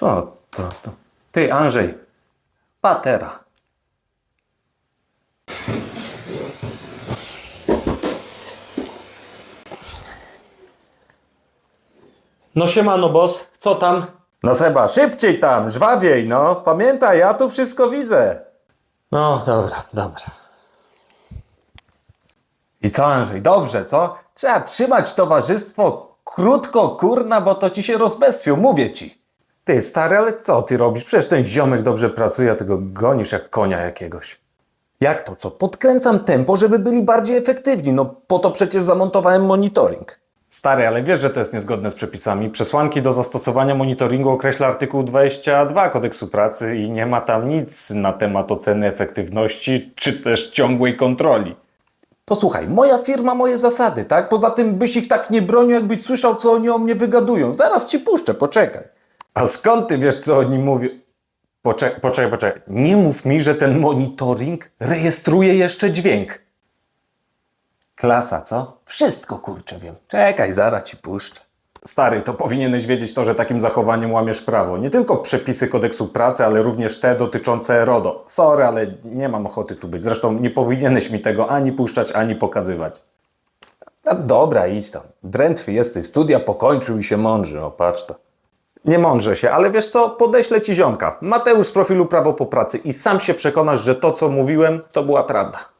Co to, to? Ty, Andrzej, patera. No siemano boss, co tam? No Seba, szybciej tam, żwawiej, no. Pamiętaj, ja tu wszystko widzę. No dobra, dobra. I co, Andrzej, dobrze, co? Trzeba trzymać towarzystwo krótko, kurna, bo to ci się rozbestwią, mówię ci. Ty, stary, ale co ty robisz? Przecież ten ziomek dobrze pracuje, a ty go gonisz jak konia jakiegoś. Jak to co? Podkręcam tempo, żeby byli bardziej efektywni. No po to przecież zamontowałem monitoring. Stary, ale wiesz, że to jest niezgodne z przepisami. Przesłanki do zastosowania monitoringu określa artykuł 22 kodeksu pracy i nie ma tam nic na temat oceny efektywności czy też ciągłej kontroli. Posłuchaj, moja firma, moje zasady, tak? Poza tym byś ich tak nie bronił, jakbyś słyszał, co oni o mnie wygadują. Zaraz ci puszczę, poczekaj. A skąd ty wiesz, co oni mówią? Poczekaj, poczekaj, poczekaj. Nie mów mi, że ten monitoring rejestruje jeszcze dźwięk. Klasa, co? Wszystko kurczę wiem. Czekaj, zaraz ci puszczę. Stary, to powinieneś wiedzieć to, że takim zachowaniem łamiesz prawo. Nie tylko przepisy kodeksu pracy, ale również te dotyczące RODO. Sorry, ale nie mam ochoty tu być. Zresztą nie powinieneś mi tego ani puszczać, ani pokazywać. A dobra, idź tam. Drętwy jesteś, studia pokończył i się mądrzy, o patrz to. Nie mądrze się, ale wiesz co, podeślę ci ziomka. Mateusz z profilu Prawo po pracy i sam się przekonasz, że to co mówiłem, to była prawda.